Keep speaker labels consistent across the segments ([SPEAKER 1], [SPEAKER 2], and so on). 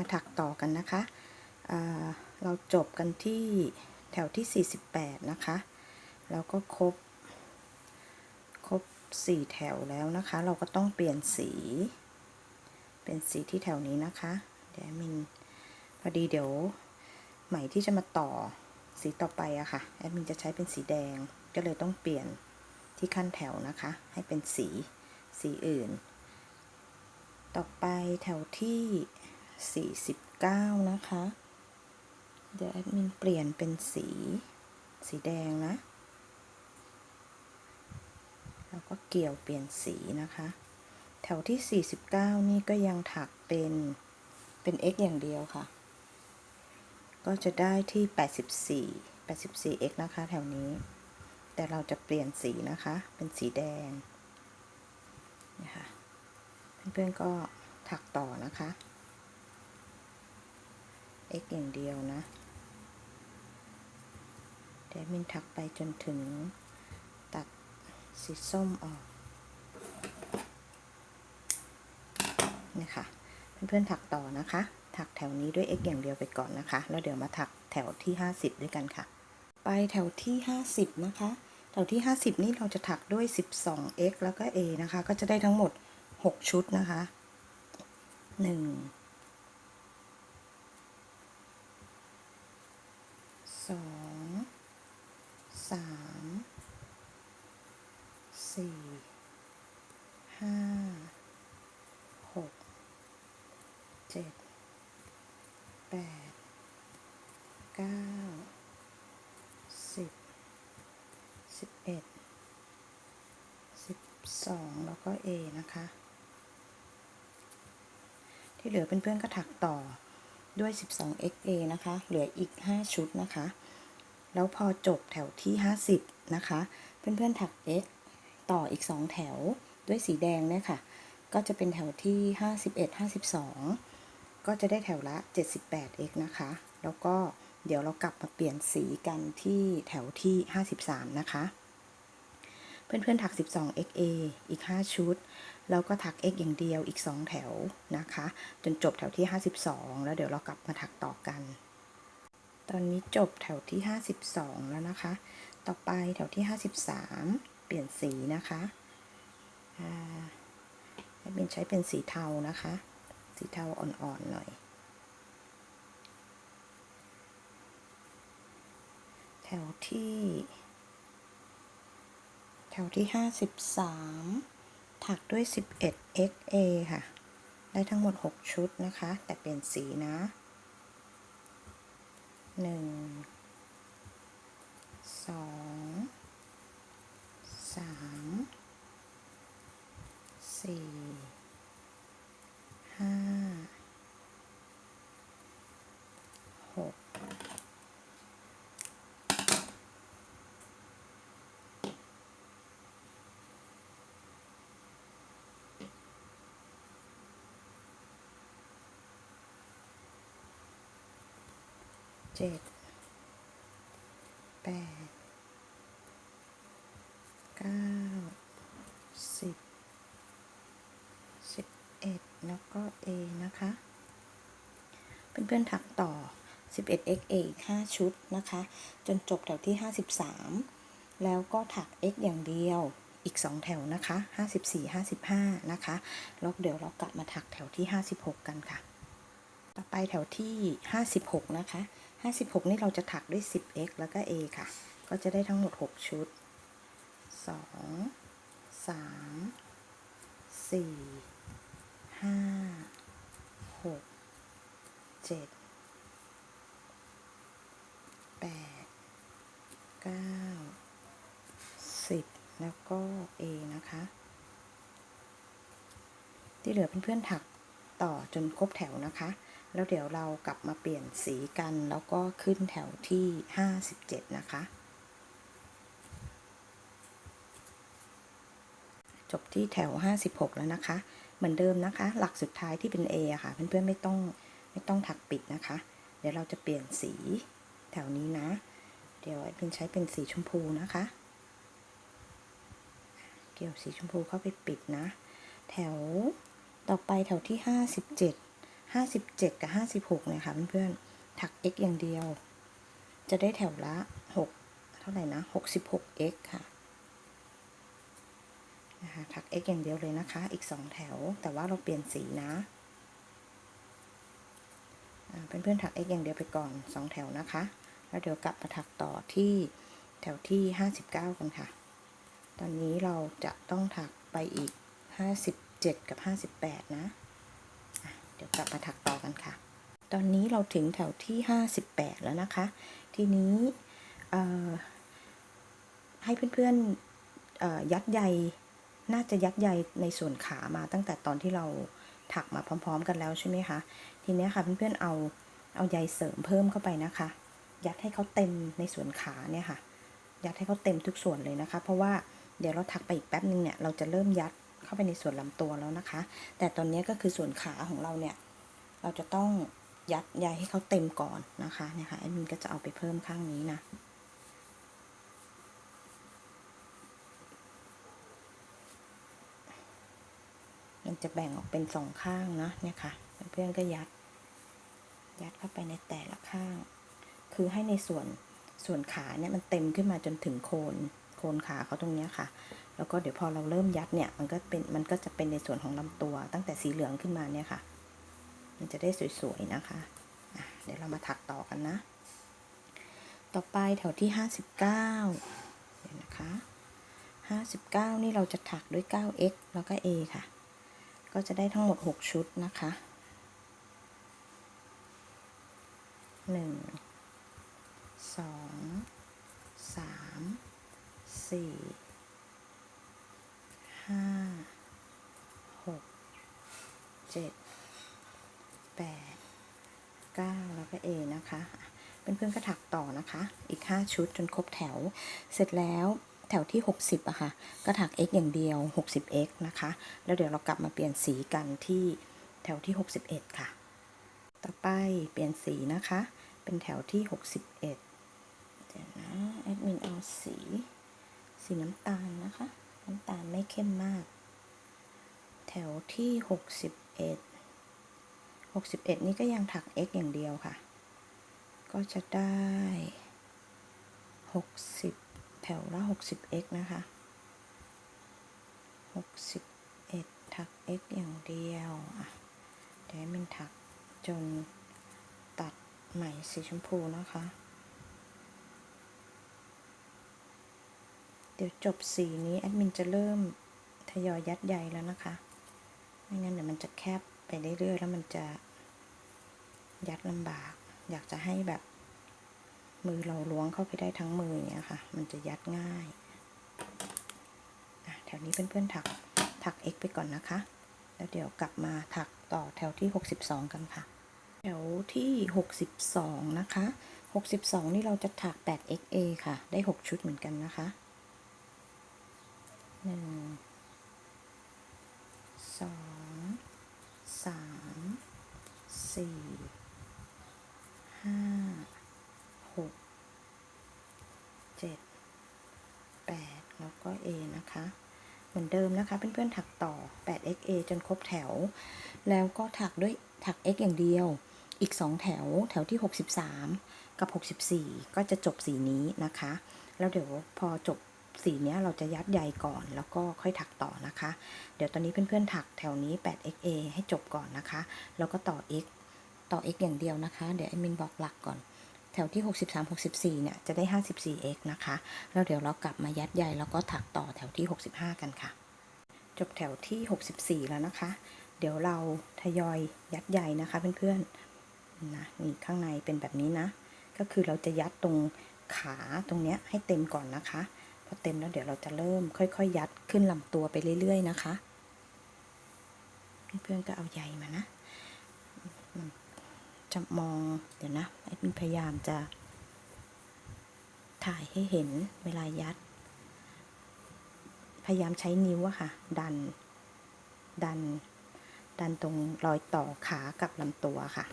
[SPEAKER 1] มาถักต่อกันนะคะเราจบกันที่แถวที่ 48 นะคะ แล้วก็ครบ ครบ 4 แถวแล้วนะคะ เราก็ต้องเปลี่ยนสี เป็นสีที่แถวนี้นะคะ เดี๋ยวมินพอดีเดี๋ยวไหมที่จะมาต่อสีต่อไปอะค่ะ แอดมินจะใช้เป็นสีแดง ก็เลยต้องเปลี่ยนที่ขั้นแถวนะคะ ให้เป็นสี สีอื่น ต่อไปแถวที่ 49 นะคะ เดี๋ยวแอดมินเปลี่ยนเป็นสี สีแดงนะ แล้วก็เกี่ยวเปลี่ยนสีนะคะ แถวที่ 49 นี่ก็ยังถักเป็นเป็น x อย่างเดียวค่ะ ก็จะได้ที่ 84 84 x นะคะ แถวนี้ แต่เราจะเปลี่ยนสีนะคะ เป็นสีแดงนะคะเพื่อนๆก็ถักต่อนะคะ x อย่างเดียวนะเดมินถักไปจนถึงตัดสีส้มออกนี่ค่ะเพื่อนๆถักต่อนะคะ ถักแถวนี้ด้วย x อย่างเดียวไปก่อนนะคะ แล้วเดี๋ยวมาถักแถวที่ 50 ด้วยกันค่ะ ไปแถวที่ 50 นะคะ แถวที่ 50 นี่เราจะถักด้วย 12x แล้วก็ a นะคะ ก็จะได้ทั้งหมด 6 ชุดนะคะ 1 สองสามสี่ห้าหกเจ็ดแปดเก้าสิบ สิบเอ็ดสิบสองแล้วก็ A นะคะ ที่เหลือเพื่อนๆก็ถักต่อด้วย 12XA นะคะ เหลืออีก 5 ชุดนะคะ แล้วพอจบแถวที่ 50 นะคะ เพื่อนๆถัก X ต่ออีก 2 แถวด้วยสีแดงเนี่ยค่ะ ก็จะเป็นแถวที่ 51 52 ก็จะได้แถวละ 78x นะคะ แล้วก็ เดี๋ยวเรากลับมาเปลี่ยนสีกันที่แถวที่ 53 นะคะ เพื่อนๆถัก 12XA อีก 5 ชุด แล้วก็ถัก x อย่างเดียวอีก 2 แถวนะคะ จนจบแถวที่ 52 แล้วเดี๋ยวเรากลับมาถักต่อกัน ตอนนี้จบแถวที่ 52 แล้วนะคะ ต่อไปแถวที่ 53 เปลี่ยนสีนะคะให้เป็นใช้เป็นสีเทานะคะ สีเทาอ่อนๆหน่อย ถวที่ แถวที่ 53 ถักด้วย 11XA ค่ะ ได้ทั้งหมด 6 ชุดนะคะ แต่เปลี่ยนสีนะ 1 2 3 4 5 เจ็ดแปดเก้าสิบสิบเอ็ดแล้วก็ A นะคะ เพื่อนๆถักต่อ 11XA อีก5ชุดนะคะ จนจบแถวที่ 53 แล้วก็ถัก X อย่างเดียวอีก 2 แถวนะคะ 54 55 นะคะ แล้วเดี๋ยวเรากลับมาถักแถวที่ 56 กันค่ะ ต่อไปแถวที่ 56 นะคะ 56 นี่เราจะถักด้วย 10x แล้วก็ a ค่ะ ก็จะได้ทั้งหมด 6 ชุด 2 3 4 5 6 7 8 9 10 แล้วก็ a นะคะ ที่เหลือเพื่อนๆถักต่อจนครบแถวนะคะ แล้วเดี๋ยวเรากลับมาเปลี่ยนสีกันแล้วก็ขึ้นแถวที่ 57 นะคะ จบที่แถว 56 แล้วนะคะ เหมือนเดิมนะคะ หลักสุดท้ายที่เป็น A อะค่ะเพื่อนๆไม่ต้องไม่ต้องถักปิดนะคะ เดี๋ยวเราจะเปลี่ยนสีแถวนี้นะ เดี๋ยวแอดมินใช้เป็นสีชมพูนะคะ เกี่ยวสีชมพูเข้าไปปิดนะ แถวต่อไปแถวที่ 57 ห้าสิบเจ็ดกับห้าสิบหกเนี่ยค่ะเพื่อนๆถัก x อย่างเดียว จะได้แถวละหกเท่าไหร่นะหกสิบหก x ค่ะนะคะถัก x อย่างเดียวเลยนะคะ อีกสองแถว แต่ว่าเราเปลี่ยนสีนะอ่าเพื่อนๆถัก x อย่างเดียวไปก่อนสองแถวนะคะ แล้วเดี๋ยวกลับมาถักต่อที่แถวที่ห้าสิบเก้ากันค่ะ ตอนนี้เราจะต้องถักไปอีกห้าสิบเจ็ดกับห้าสิบแปดนะ ดี๋ยวกลับมาถักต่อกันค่ะ ตอนนี้เราถึงแถวที่ห้าสิบแล้วนะคะ ทีนี้ให้เพื่อนๆยัดใยน่าจะยัดใยในส่วนขามาตั้งแต่ตอนที่เราถักมาพร้อม ๆ กันแล้วใช่ไหมคะ ทีนี้ค่ะเพื่อนๆเอาเอาใยเสริมเพิ่มเข้าไปนะคะ ยัดให้เขาเต็มในส่วนขาเนี่ยค่ะ ยัดให้เขาเต็มทุกส่วนเลยนะคะ เพราะว่าเดี๋ยวเราถักไปอีกแป๊บนึงเนี่ยเราจะเริ่มยัด เข้าไปในส่วนลำตัวแล้วนะคะ แต่ตอนนี้ก็คือส่วนขาของเราเนี่ย เราจะต้องยัดใยให้เขาเต็มก่อนนะคะเนี่ยค่ะแอดมินก็จะเอาไปเพิ่มข้างนี้นะมันจะแบ่งออกเป็นสองข้างนะเนี่ยค่ะเพื่อนๆก็ยัด ยัดเข้าไปในแต่ละข้าง คือให้ในส่วนส่วนขาเนี่ยมันเต็มขึ้นมาจนถึงโคนโคนขาเขาตรงเนี้ยค่ะ แล้วก็เดี๋ยวพอเราเริ่มยัดเนี่ยมันก็เป็นมันก็จะเป็นในส่วนของลำตัว ตั้งแต่สีเหลืองขึ้นมาเนี่ยค่ะ มันจะได้สวยๆนะคะะเดี๋ยวเรามาถักต่อกันนะ ต่อไปแถวที่ 59เดี๋ยวนะคะ59 นี่เราจะถักด้วย 9x แล้วก็ a ค่ะ ก็จะได้ทั้งหมด 6 ชุดนะคะหนึ่งสองสามสี่ ห้าหกเจ็ดแปดเก้าแล้วก็ A นะคะเพื่อนๆก็ถักต่อนะคะ อีก 5 ชุดจนครบแถว เสร็จแล้วแถวที่ 60อะค่ะ ก็ถัก x อย่างเดียว 60x นะคะ แล้วเดี๋ยวเรากลับมาเปลี่ยนสีกันที่แถวที่ 61 ค่ะ ต่อไปเปลี่ยนสีนะคะ เป็นแถวที่ 61 เดี๋ยวนะ แอดมินเอาสี สีน้ำตาลนะคะ เข้มมาก แถวที่ 61 61 นี่ก็ยังถัก x อย่างเดียวค่ะ ก็จะได้ 60 แถวละ 60x นะคะ 61 ถัก x อย่างเดียวอะเดี๋ยวมันถักจนตัดไหมสีชมพูนะคะ ดี๋ยวจบสีนี้แอดมินจะเริ่มทยอยยัดใยแล้วนะคะไม่งั้นเดี๋ยวมันจะแคบไปเรื่อยๆแล้วมันจะยัดลำบาก อยากจะให้แบบมือเราล้วงเข้าไปได้ทั้งมืออย่างเงี้ยค่ะ มันจะยัดง่ายแถวนี้เพื่อนๆถักถัก x ไปก่อนนะคะ แล้วเดี๋ยวกลับมาถักต่อแถวที่ 62 กันค่ะ แถวที่ 62 นะคะ 62 นี่เราจะถัก 8xa ค่ะ ได้ 6 ชุดเหมือนกันนะคะ หนึ่งสองสามสี่ห้าหกเจ็ดแปดแล้วก็ A นะคะ เหมือนเดิมนะคะเพื่อนๆถักต่อ 8xa จนครบแถว แล้วก็ถักด้วยถัก x อย่างเดียวอีก 2 แถวแถวที่ 63 กับ 64 ก็จะจบสีนี้นะคะ แล้วเดี๋ยวพอจบ สีเนี้ยเราจะยัดใยก่อน แล้วก็ค่อยถักต่อนะคะ เดี๋ยวตอนนี้เพื่อนๆถักแถวนี้ 8xa ให้จบก่อนนะคะ แล้วก็ต่อ x ต่อ x อย่างเดียวนะคะ เดี๋ยวแอดมินบอกหลักก่อน แถวที่ 63 64 เนี่ย จะได้ 54x นะคะ แล้วเดี๋ยวเรากลับมายัดใยแล้วก็ถักต่อแถวที่ 65 กันค่ะ จบแถวที่ 64 แล้วนะคะ เดี๋ยวเราทยอยยัดใยนะคะเพื่อนๆ นะ นี่ข้างในเป็นแบบนี้นะ ก็คือเราจะยัดตรงขาตรงเนี้ยให้เต็มก่อนนะคะ อเต็มแล้วเดี๋ยวเราจะเริ่มค่อยๆยัดขึ้นลำตัวไปเรื่อย ๆ นะคะ เพื่อนๆก็เอาใยมานะจะมองเดี๋ยวนะแอดมินพยายามจะ ถ่ายให้เห็นเวลายัด พยายามใช้นิ้วอะค่ะ ดัน ดัน ดันตรงรอยต่อขากับลำตัวค่ะ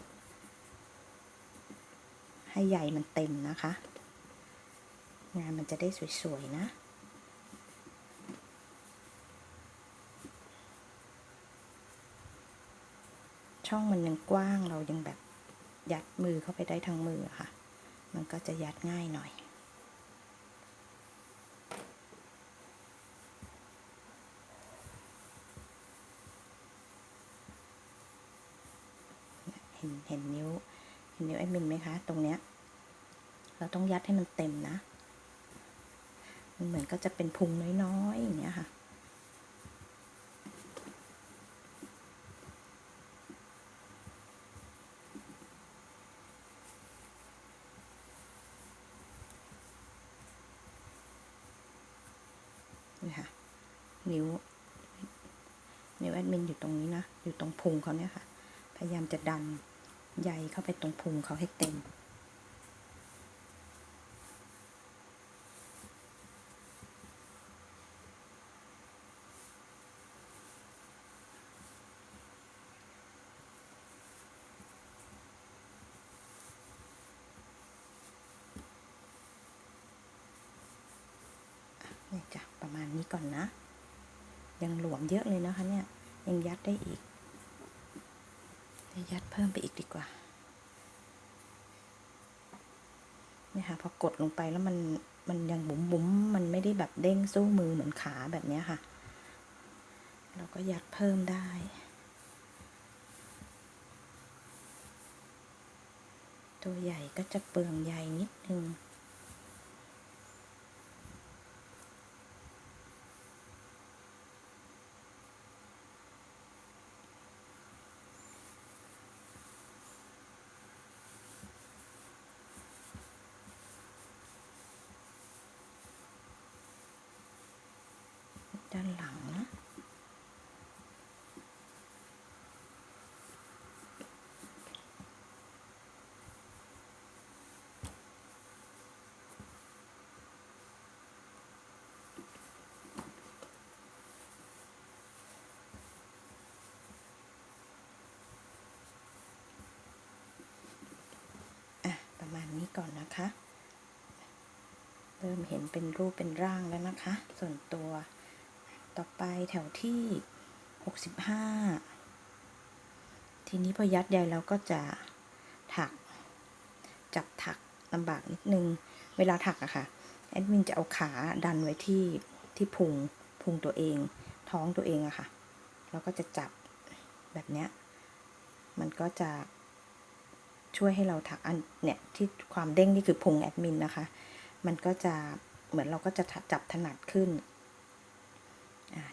[SPEAKER 1] ให้ใยมันเต็มนะคะ งานมันจะได้สวยๆนะ ช่องมันยังกว้างเรายังแบบยัดมือเข้าไปได้ทั้งมือค่ะ มันก็จะยัดง่ายหน่อย เห็นเห็นนิ้ว เห็นนิ้วแอดมินไหมคะ ตรงเนี้ย เราต้องยัดให้มันเต็มนะ มันเหมือนก็จะเป็นพุงน้อยๆอย่างเงี้ยค่ะ นี่ค่ะ นิ้ว นิ้วแอดมินอยู่ตรงนี้นะ อยู่ตรงพุงเขาเนี่ยค่ะ พยายามจะดันใยเข้าไปตรงพุงเขาให้เต็ม นี่จ้ะ ประมาณนี้ก่อนนะ ยังหลวมเยอะเลยนะคะเนี่ย ยังยัดได้อีกจะยัดเพิ่มไปอีกดีกว่า เนี่ยค่ะพอกดลงไปแล้วมันมันยังบุ๋มบุ๋มมันไม่ได้แบบเด้งสู้มือเหมือนขาแบบเนี้ยค่ะ เราก็ยัดเพิ่มได้ ตัวใหญ่ก็จะเปลืองใยนิดนึง มาณนี้ก่อนนะคะ เริ่มเห็นเป็นรูปเป็นร่างแล้วนะคะ ส่วนตัว ต่อไปแถวที่ 65 ทีนี้พอยัดใยเราก็จะถัก จับถักลำบากนิดนึง เวลาถักอะค่ะ แอดมินจะเอาขาดันไว้ที่ที่พุง พุงตัวเอง ท้องตัวเองอะค่ะ แล้วก็จะจับแบบเนี้ย มันก็จะ ช่วยให้เราถักอันเนี่ยที่ความเด้งนี่คือพุงแอดมินนะคะ มันก็จะเหมือนเราก็จะจับถนัดขึ้น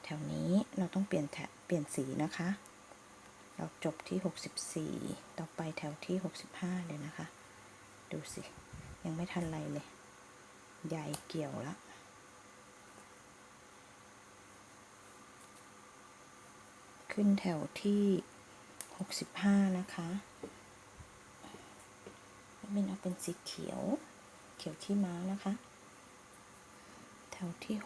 [SPEAKER 1] แถวนี้เราต้องเปลี่ยนแถบเปลี่ยนสีนะคะ เราจบที่ 64 ต่อไปแถวที่ 65 เลยนะคะ ดูสิ ยังไม่ทันไรเลยใหญ่เกี่ยวแล้วขึ้นแถวที่ 65 นะคะ มินเอาเป็นสีเขียว เขียวขี้ม้านะคะ แถวที่ 65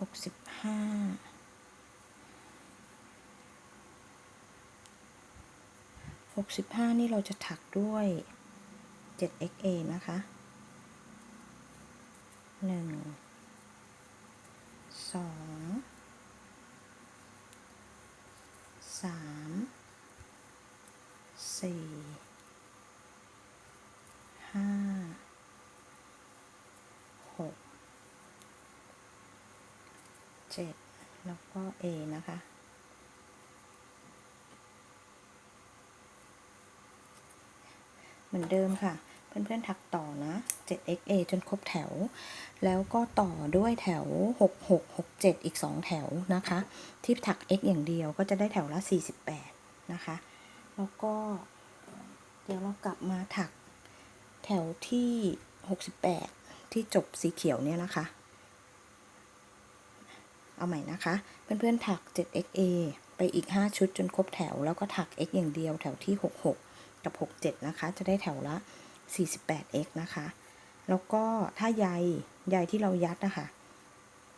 [SPEAKER 1] 65 นี่เราจะถักด้วย 7XA นะคะ 1 2 3 4 5 6 7แล้วก็ A นะคะ เหมือนเดิมค่ะ เพื่อนๆ ถักต่อนะ 7XA จนครบแถว แล้วก็ต่อด้วยแถว 66 67 อีก 2 แถวนะคะ ที่ถัก X อย่างเดียวก็จะได้แถวละ 48 นะคะ แล้วก็เดี๋ยวเรากลับมาถัก แถวที่ 68 ที่จบสีเขียวเนี่ยนะคะ เอาใหม่นะคะ เพื่อนๆถัก 7XA ไปอีก 5 ชุดจนครบแถว แล้วก็ถัก X อย่างเดียวแถวที่ 66 กับ 67 นะคะ จะได้แถวละ 48x นะคะ แล้วก็ถ้าใยใยที่เรายัดนะคะ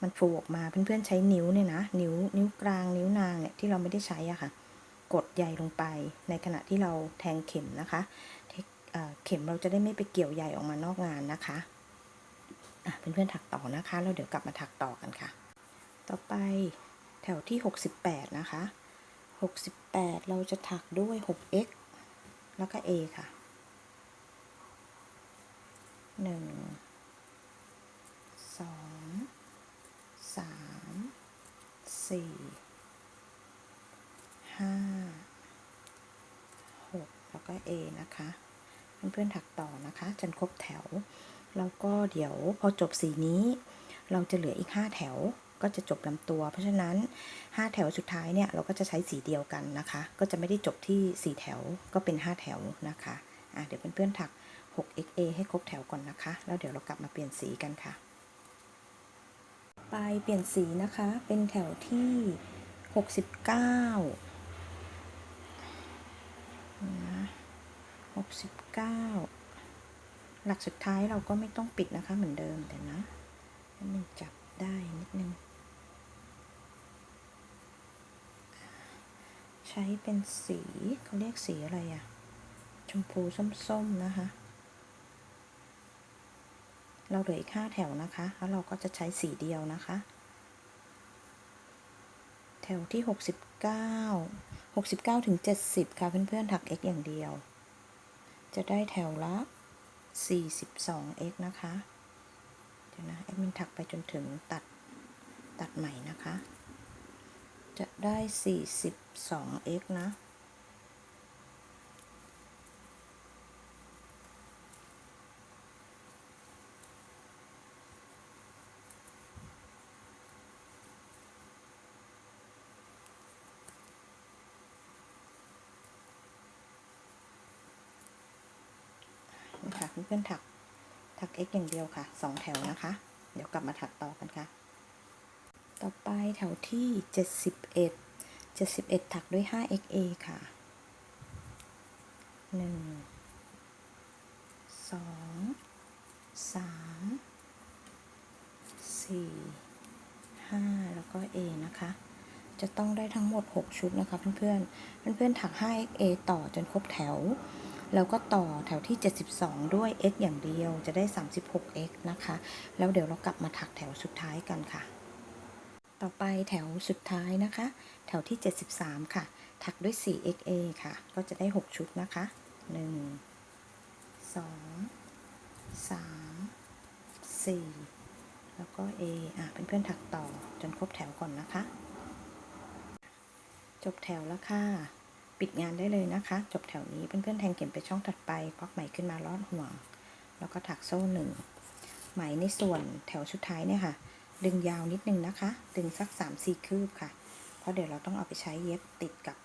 [SPEAKER 1] มันฟูออกมาเพื่อนๆใช้นิ้วเนี่ยนะ นิ้วนิ้วกลางนิ้วนางเนี่ยที่เราไม่ได้ใช้อะค่ะ กดใยลงไปในขณะที่เราแทงเข็มนะคะ เข็มเราจะได้ไม่ไปเกี่ยวใยออกมานอกงานนะคะะเพื่อนๆถักต่อนะคะแล้วเดี๋ยวกลับมาถักต่อกันค่ะ ต่อไปแถวที่ 68 นะคะ 68 เราจะถักด้วย 6x แล้วก็ A ค่ะหนึ่งสองสามสี่ห้าหกแล้วก็ A นะคะ เพื่อนๆถักต่อนะคะ จนครบแถว แล้วก็เดี๋ยวพอจบสีนี้ เราจะเหลืออีก 5 แถวก็จะจบลำตัว เพราะฉะนั้น 5 แถวสุดท้ายเนี่ยเราก็จะใช้สีเดียวกันนะคะ ก็จะไม่ได้จบที่ 4 แถวก็เป็น 5 แถวนะคะอะเดี๋ยวเพื่อนๆถัก 6XA ให้ครบแถวก่อนนะคะ แล้วเดี๋ยวเรากลับมาเปลี่ยนสีกันค่ะ ไปเปลี่ยนสีนะคะเป็นแถวที่ 69นะ 69 หลักสุดท้ายเราก็ไม่ต้องปิดนะคะเหมือนเดิมแต่นะให้มันจับได้นิดนึง ใช้เป็นสีเขาเรียกสีอะไรอะชมพูส้มๆนะคะ เราเหลืออีกห้าแถวนะคะ แล้วเราก็จะใช้สีเดียวนะคะ แถวที่หกสิบเก้าหกสิบเก้าถึงเจ็ดสิบค่ะเพื่อนๆถัก x อย่างเดียว จะได้แถวละสี่สิบสอง x นะคะ เดี๋ยวนะแอดมินถักไปจนถึงตัดตัดใหม่นะคะ จะได้สี่สิบสอง x นะ คะเพื่อนๆถักถัก x อย่างเดียวค่ะสองแถวนะคะ เดี๋ยวกลับมาถักต่อกันค่ะ ต่อไปแถวที่ 71 71 ถักด้วย 5xa ค่ะ 1 2 3 4 5 แล้วก็ A นะคะ จะต้องได้ทั้งหมด 6 ชุดนะคะเพื่อนๆ เพื่อนๆ ถัก 5xa ต่อจนครบแถว แล้วก็ต่อแถวที่ 72 ด้วย x อย่างเดียวจะได้ 36x นะคะ แล้วเดี๋ยวเรากลับมาถักแถวสุดท้ายกันค่ะ ต่อไปแถวสุดท้ายนะคะ แถวที่ 73 ค่ะ ถักด้วย 4xa ค่ะ ก็จะได้ 6 ชุดนะคะ 1 2 3 4แล้วก็ A อะเพื่อนๆถักต่อจนครบแถวก่อนนะคะ จบแถวแล้วค่ะ ปิดงานได้เลยนะคะ จบแถวนี้เพื่อนๆแทงเข็มไปช่องถัดไปก๊อกไหมขึ้นมาลอดห่วง แล้วก็ถักโซ่หนึ่งไหมในส่วนแถวสุดท้ายเนี่ยค่ะ ดึงยาวนิดนึงนะคะ ดึงสักสามสี่คืบค่ะ เพราะเดี๋ยวเราต้องเอาไปใช้เย็บติดกับ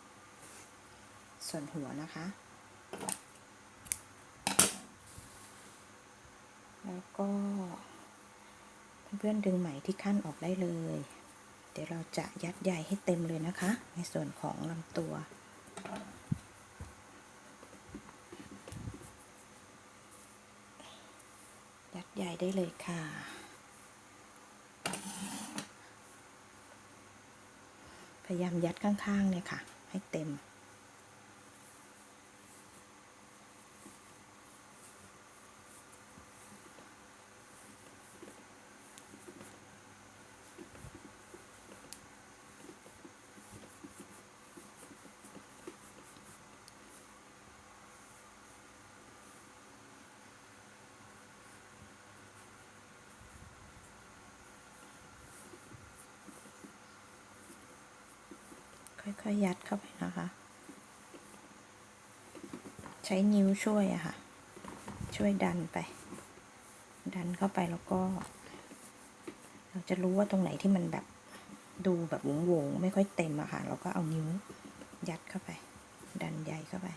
[SPEAKER 1] ส่วนหัวนะคะ แล้วก็เพื่อนๆดึงไหมที่ขั้นออกได้เลย เดี๋ยวเราจะยัดใยให้เต็มเลยนะคะ ในส่วนของลำตัว ยัดใหญ่ได้เลยค่ะ พยายามยัดข้างๆเนี่ยค่ะ ให้เต็ม ค่อยๆยัดเข้าไปนะคะ ใช้นิ้วช่วยอะค่ะ ช่วยดันไป ดันเข้าไปแล้วก็ เราจะรู้ว่าตรงไหนที่มันแบบดูแบบวงๆไม่ค่อยเต็มอะค่ะ เราก็เอานิ้วยัดเข้าไป ดันใหญ่เข้าไป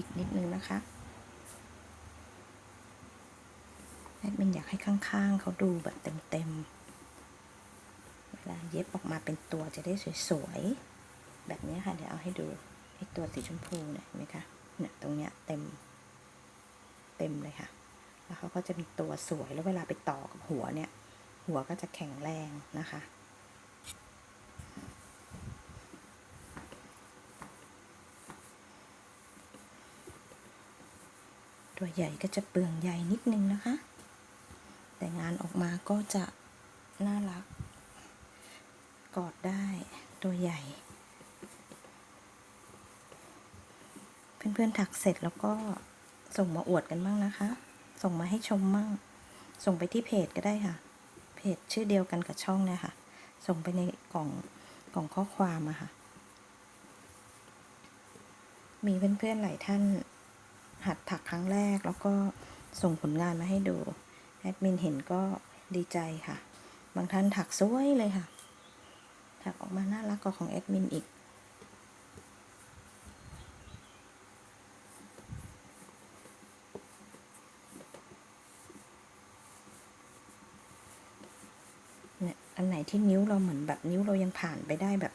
[SPEAKER 1] อีกนิดนึงนะคะแอดมินอยากให้ข้างๆเขาดูแบบเต็มๆ เวลาเย็บออกมาเป็นตัวจะได้สวยๆ แบบนี้ค่ะ เดี๋ยวเอาให้ดูไอ้ตัวสีชมพูเนี่ยเห็นไหมคะเนี่ยตรงเนี้ยเต็ม เต็มเลยค่ะ แล้วเขาก็จะมีตัวสวยแล้วเวลาไปต่อกับหัวเนี่ย หัวก็จะแข็งแรงนะคะ ตัวใหญ่ก็จะเปลืองใหญ่นิดนึงนะคะ แต่งานออกมาก็จะน่ารัก กอดได้ตัวใหญ่ เพื่อนๆถักเสร็จแล้วก็ส่งมาอวดกันบ้างนะคะ ส่งมาให้ชมมั่งส่งไปที่เพจก็ได้ค่ะ เพจชื่อเดียวกันกับช่องเนี่ยค่ะ ส่งไปในกล่องกล่องข้อความอะค่ะ มีเพื่อนๆหลายท่าน หัดถักครั้งแรกแล้วก็ส่งผลงานมาให้ดู แอดมินเห็นก็ดีใจค่ะ บางท่านถักสวยเลยค่ะ ถักออกมาน่ารักกว่าของแอดมินอีก เนี่ย อันไหนที่นิ้วเราเหมือนแบบนิ้วเรายังผ่านไปได้แบบ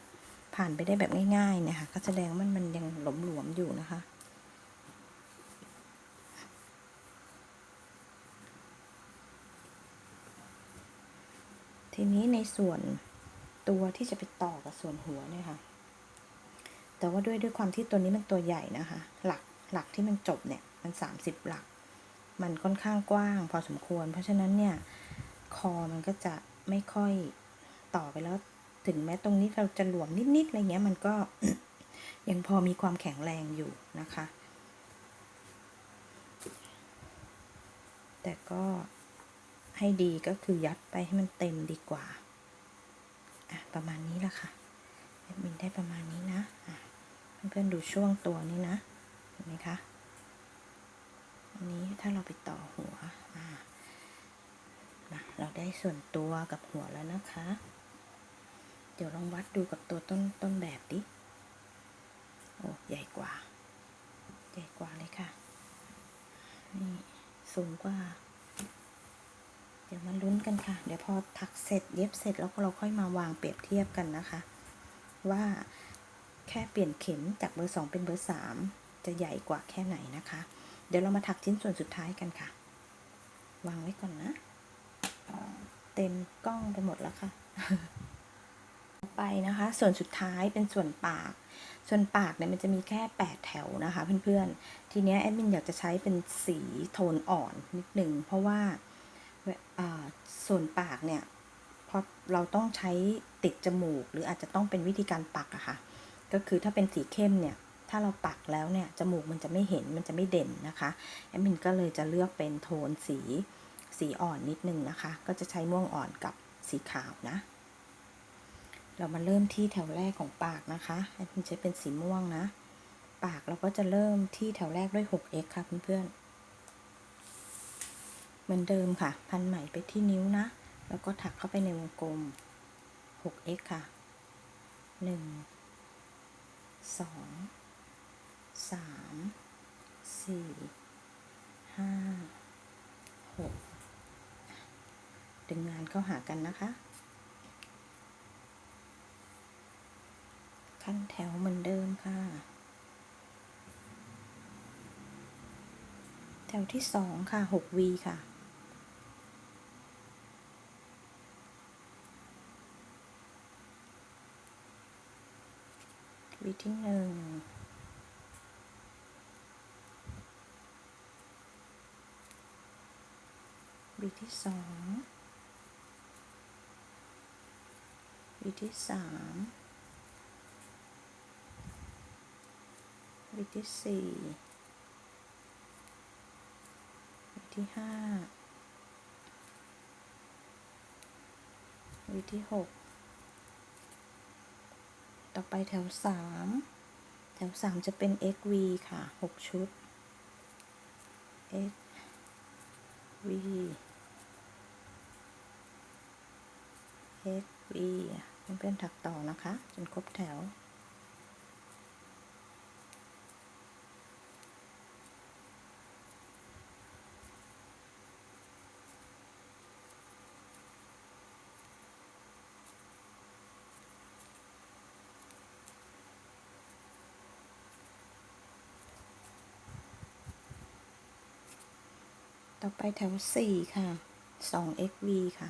[SPEAKER 1] ผ่านไปได้แบบง่ายๆเนี่ยค่ะ ก็แสดงว่ามันมันยังหลมหลวมอยู่นะคะ ทีนี้ในส่วนตัวที่จะไปต่อกับส่วนหัวเนี่ยค่ะ แต่ว่าด้วยด้วยความที่ตัวนี้มันตัวใหญ่นะคะ หลักหลักที่มันจบเนี่ยมันสามสิบหลัก มันค่อนข้างกว้าง พอสมควร เพราะฉะนั้นเนี่ยคอมันก็จะไม่ค่อยต่อไปแล้ว ถึงแม้ตรงนี้เราจะหลวมนิดๆอะไรเงี้ยมันก็ยังพอมีความแข็งแรงอยู่นะคะ แต่ก็ ให้ดีก็คือยัดไปให้มันเต็มดีกว่า อะ ประมาณนี้ละค่ะแอดมินได้ประมาณนี้นะอะเพื่อนๆดูช่วงตัวนี้นะ เห็นไหมคะ อันนี้ถ้าเราไปต่อหัว อ่าเราได้ส่วนตัวกับหัวแล้วนะคะ เดี๋ยวลองวัดดูกับตัวต้นต้นแบบดิ โอ้ใหญ่กว่า ใหญ่กว่าเลยค่ะ นี่สูงกว่า ดี๋ยวมาลุ้นกันค่ะ เดี๋ยวพอถักเสร็จเย็บเสร็จแล้วก็เราค่อยมาวางเปรียบเทียบกันนะคะ ว่าแค่เปลี่ยนเข็มจากเบอร์สองเป็นเบอร์สามจะใหญ่กว่าแค่ไหนนะคะ เดี๋ยวเรามาถักชิ้นส่วนสุดท้ายกันค่ะ วางไว้ก่อนนะ เต็มกล้องไปหมดแล้วค่ะไปนะคะ ส่วนสุดท้ายเป็นส่วนปาก ส่วนปากเนี่ยมันจะมีแค่ 8 แถวนะคะเพื่อนๆ ทีเนี้ยแอดมินอยากจะใช้เป็นสีโทนอ่อนนิดหนึ่งเพราะว่า ส่วนปากเนี่ยพอเราต้องใช้ติดจมูก หรืออาจจะต้องเป็นวิธีการปักอะค่ะ ก็คือถ้าเป็นสีเข้มเนี่ย ถ้าเราปักแล้วเนี่ยจมูกมันจะไม่เห็นมันจะไม่เด่นนะคะแอดมินก็เลยจะเลือกเป็นโทนสีสีอ่อนนิดนึงนะคะ ก็จะใช้ม่วงอ่อนกับสีขาวนะ เรามาเริ่มที่แถวแรกของปากนะคะแอดมินใช้เป็นสีม่วงนะ ปากเราก็จะเริ่มที่แถวแรกด้วย 6x ค่ะเพื่อนๆ เหมือนเดิมค่ะ พันไหมไปที่นิ้วนะ แล้วก็ถักเข้าไปในวงกลม 6x ค่ะ 1 2 3 4 5 6 ดึงงานเข้าหากันนะคะ ขั้นแถวเหมือนเดิมค่ะ แถวที่สองค่ะ 6V ค่ะ วีที่หนึ่งวีที่สองวีที่สามวีที่สี่วีที่ห้าวีที่หก ต่อไปแถวสามแถวสามจะเป็น xv ค่ะหกชุด xv xv เพื่อนถักต่อนะคะ จนครบแถว แถว 4 ค่ะ 2 xv ค่ะ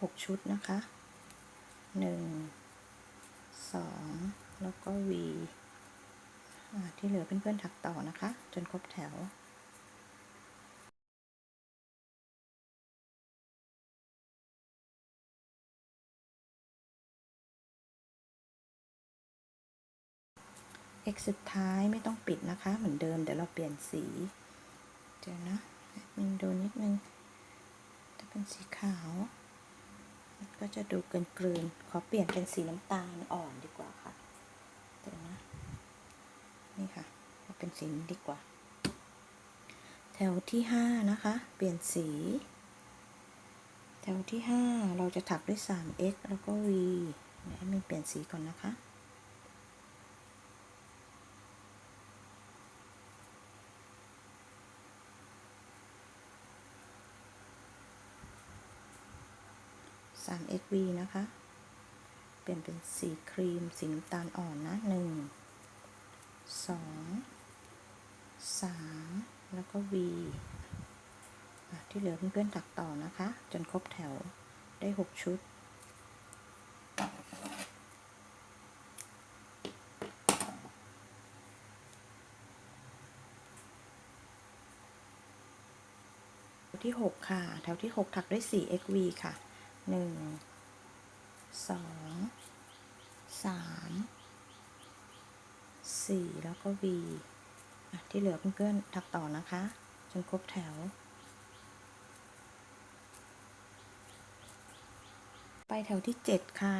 [SPEAKER 1] 6 ชุดนะคะ 1 2 แล้วก็ v ที่เหลือเพื่อนๆถักต่อนะคะ จนครบแถว x สุดท้ายไม่ต้องปิดนะคะ เหมือนเดิมเดี๋ยวเราเปลี่ยนสี เดี๋ยวนะ นโดนนิดนึงถ้าเป็นสีขาว มันก็จะดูเกินกลืน ขอเปลี่ยนเป็นสีน้ำตาลอ่อนดีกว่าค่ะเดี๋ยวนะ นี่ค่ะเอาเป็นสีนี้ดีกว่า แถวที่ห้านะคะ เปลี่ยนสี แถวที่ห้าเราจะถักด้วย 3x แล้วก็ v ให้มันเปลี่ยนสีก่อนนะคะ 3xv นะคะ เปลี่ยนเป็นสีครีม สีน้ำตาลอ่อนนะ 1 2 3 แล้วก็ V ที่เหลือเพื่อนๆถักต่อนะคะ จนครบแถวได้ 6 ชุดแถวที่ 6 ค่ะ แถวที่ 6 ถักด้วย 4xv ค่ะ 1 2 3 4แล้วก็ v ที่เหลือเพื่อนๆถักต่อนะคะ จนครบแถว ไปแถวที่ 7 ค่ะ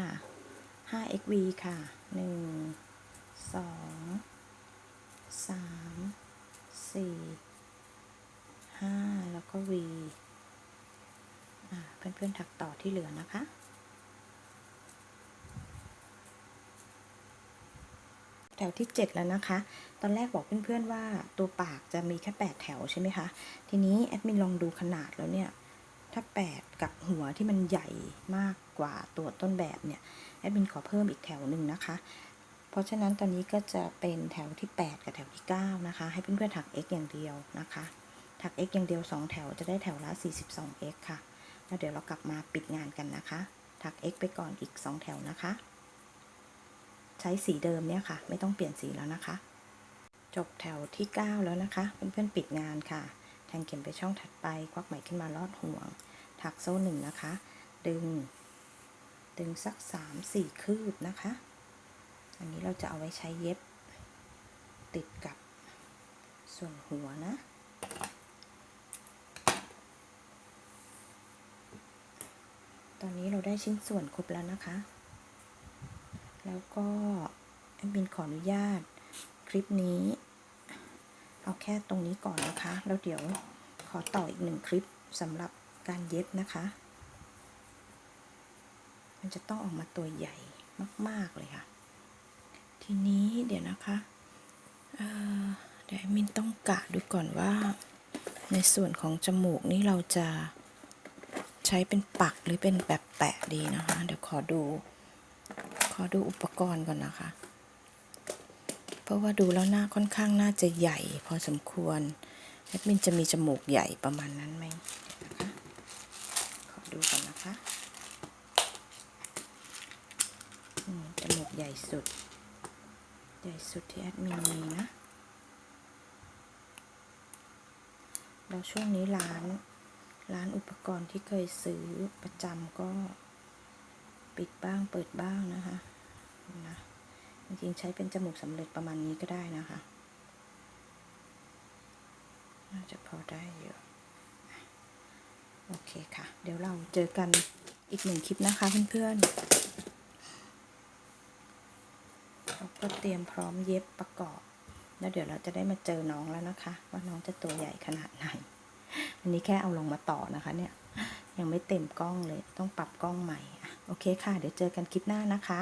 [SPEAKER 1] 5xv ค่ะ 1 2 3 4 5 แล้วก็ v เพื่อนๆถักต่อที่เหลือนะคะแถวที่ 7 แล้วนะคะ ตอนแรกบอกเพื่อนๆว่าตัวปากจะมีแค่ 8 แถวใช่ไหมคะ ทีนี้แอดมินลองดูขนาดแล้วเนี่ย ถ้า 8 กับหัวที่มันใหญ่มากกว่าตัวต้นแบบเนี่ย แอดมินขอเพิ่มอีกแถวหนึ่งนะคะ เพราะฉะนั้นตอนนี้ก็จะเป็นแถวที่ 8 กับแถวที่ 9 นะคะ ให้เพื่อนๆถัก x อย่างเดียวนะคะ ถัก x อย่างเดียว 2 แถวจะได้แถวละ 42 x ค่ะ แล้วเดี๋ยวเรากลับมาปิดงานกันนะคะ ถัก x ไปก่อนอีก 2 แถวนะคะ ใช้สีเดิมเนี่ยค่ะ ไม่ต้องเปลี่ยนสีแล้วนะคะ จบแถวที่ 9 แล้วนะคะ เพื่อนๆปิดงานค่ะ แทงเข็มไปช่องถัดไป ควักไหมขึ้นมาลอดห่วง ถักโซ่หนึ่งนะคะ ดึง ดึงสัก 3-4 คืบนะคะ อันนี้เราจะเอาไว้ใช้เย็บติดกับส่วนหัวนะ ตอนนี้เราได้ชิ้นส่วนครบแล้วนะคะ แล้วก็แอดมินขออนุญาตคลิปนี้ เอาแค่ตรงนี้ก่อนนะคะ แล้วเดี๋ยวขอต่ออีกหนึ่งคลิปสำหรับการเย็บนะคะ มันจะต้องออกมาตัวใหญ่มาก ๆ เลยค่ะ ทีนี้เดี๋ยวนะคะเดี๋ยวอดมินต้องกะดูก่อนว่า ในส่วนของจมูกนี้เราจะ ใช้เป็นปักหรือเป็นแบบแปะดีนะคะ เดี๋ยวขอดู ขอดูอุปกรณ์ก่อนนะคะ เพราะว่าดูแล้วหน้าค่อนข้างน่าจะใหญ่พอสมควรแอดมินจะมีจมูกใหญ่ประมาณนั้นไหมนะคะขอดูก่อนนะคะจมูกใหญ่สุด ใหญ่สุดที่แอดมินมีนะแล้วช่วงนี้ร้าน ร้านอุปกรณ์ที่เคยซื้อประจำก็ปิดบ้างเปิดบ้างนะคะนะจริงๆใช้เป็นจมูกสำเร็จประมาณนี้ก็ได้นะคะ น่าจะพอได้อยู่โอเคค่ะ เดี๋ยวเราเจอกันอีกหนึ่งคลิปนะคะเพื่อนๆเราก็เตรียมพร้อมเย็บประกอบ แล้วเดี๋ยวเราจะได้มาเจอน้องแล้วนะคะ ว่าน้องจะตัวใหญ่ขนาดไหน อันนี้แค่เอาลงมาต่อนะคะเนี่ย ยังไม่เต็มกล้องเลยต้องปรับกล้องใหม่โอเคค่ะ เดี๋ยวเจอกันคลิปหน้านะคะ